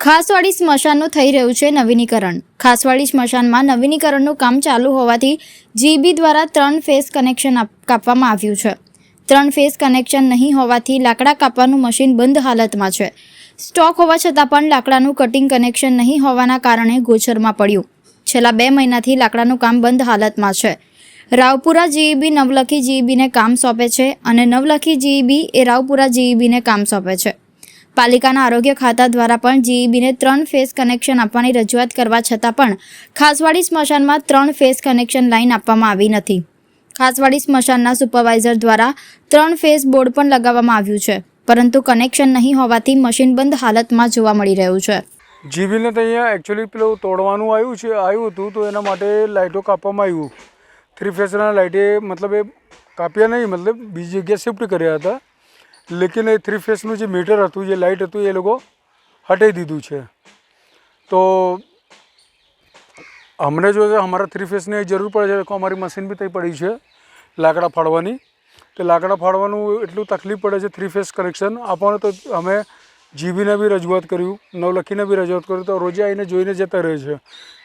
ખાસવાડી સ્મશાનનું થઈ રહ્યું છે નવીનીકરણ. ખાસવાડી સ્મશાનમાં નવીનીકરણનું કામ ચાલુ હોવાથી જીબી દ્વારા ત્રણ ફેઝ કનેક્શન કાપવામાં આવ્યું છે. ત્રણ ફેઝ કનેક્શન નહીં હોવાથી લાકડા કાપવાનું મશીન બંધ હાલતમાં છે. સ્ટોક હોવા છતાં પણ લાકડાનું કટિંગ કનેક્શન નહીં હોવાના કારણે ગોચરમાં પડ્યું. છેલ્લા બે મહિનાથી લાકડાનું કામ બંધ હાલતમાં છે. રાવપુરા જીઈબી નવલખી જીઈબીને કામ સોંપે છે અને નવલખી જીઈબી એ રાવપુરા જીઈબીને કામ સોંપે છે. પાલિકાના આરોગ્ય ખાતા દ્વારા પણ જીઈબીને ત્રણ ફેઝ કનેક્શન આપવાની રજૂઆત કરવા છતાં પણ ખાસવાડી સ્મશાનમાં ત્રણ ફેઝ કનેક્શન લાઇન આપવામાં આવી નથી. ખાસવાડી સ્મશાનના સુપરવાઇઝર દ્વારા ત્રણ ફેઝ બોર્ડ પણ લગાવવામાં આવ્યું છે, પરંતુ કનેક્શન નહીં હોવાથી મશીન બંધ હાલતમાં જોવા મળી રહ્યું છે. જીબીને તો અહીંયા એકચ્યુઅલી પેલું તોડવાનું આવ્યું છે, આવ્યું હતું તો એના માટે લાઇટો કાપવામાં આવ્યું. થ્રી ફેસના લાઇટે મતલબ એ કાપ્યા નહીં મતલબ બીજી જગ્યાએ શિફ્ટ કર્યા હતા લેકિન એ થ્રી ફેસનું જે મીટર હતું, જે લાઇટ હતું, એ લોકો હટાવી દીધું છે। તો અમને જો અમારા થ્રી ફેસની જરૂર પડે છે અમારી મશીન બી થઈ પડી છે, લાકડા ફાડવાની. તો લાકડા ફાડવાનું એટલું તકલીફ પડે છે થ્રી ફેસ કનેક્શન આપવાનું, તો અમે જીબીને બી રજૂઆત કર્યું, નવલખીને બી રજૂઆત કર્યું. તો રોજે આવીને જોઈને જતા રહે છે.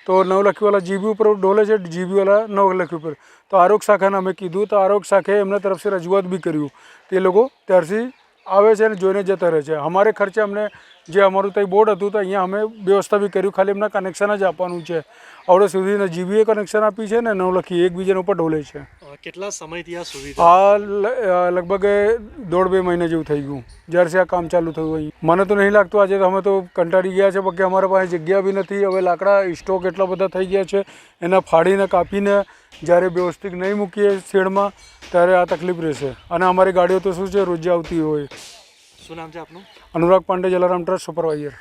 તો નવલખીવાળા જીબી ઉપર ડોલે છે જીબીવાળા નવલખી ઉપર. તો આરોગ્ય શાખાને અમે કીધું, તો આરોગ્ય શાખાએ એમના તરફથી રજૂઆત બી કર્યું. તે લોકો ત્યારથી આવે છે અને જોઈને જતા રહે છે. અમારે ખર્ચે અમને જે અમારું ત્યાં બોર્ડ હતું, તો અહીંયા અમે વ્યવસ્થા બી કર્યું ખાલી એમના કનેક્શન જ આપવાનું છે. આવડે સુધી જીબીએ કનેક્શન આપી છે ને નવલખી એકબીજાના ઉપર ડોલે છે. કેટલા સમયથી આ સુવિધા? આ લગભગ દોઢ બે મહિના જેવું થઈ ગયું. જ્યારથી આ કામ ચાલુ થયું હોય. મને તો નહીં લાગતું આજે અમે તો કંટાળી ગયા છે બાકી અમારા પાસે જગ્યા બી નથી. હવે લાકડા સ્ટોક એટલા બધા થઈ ગયા છે. એના ફાડીને કાપીને જ્યારે વ્યવસ્થિત નહીં મૂકીએ શેડમાં ત્યારે આ તકલીફ રહેશે. અને અમારી ગાડીઓ તો શું છે રોજે આવતી હોય. શું નામ છે આપનું? Anurag Pandey Jalaram trust supervisor.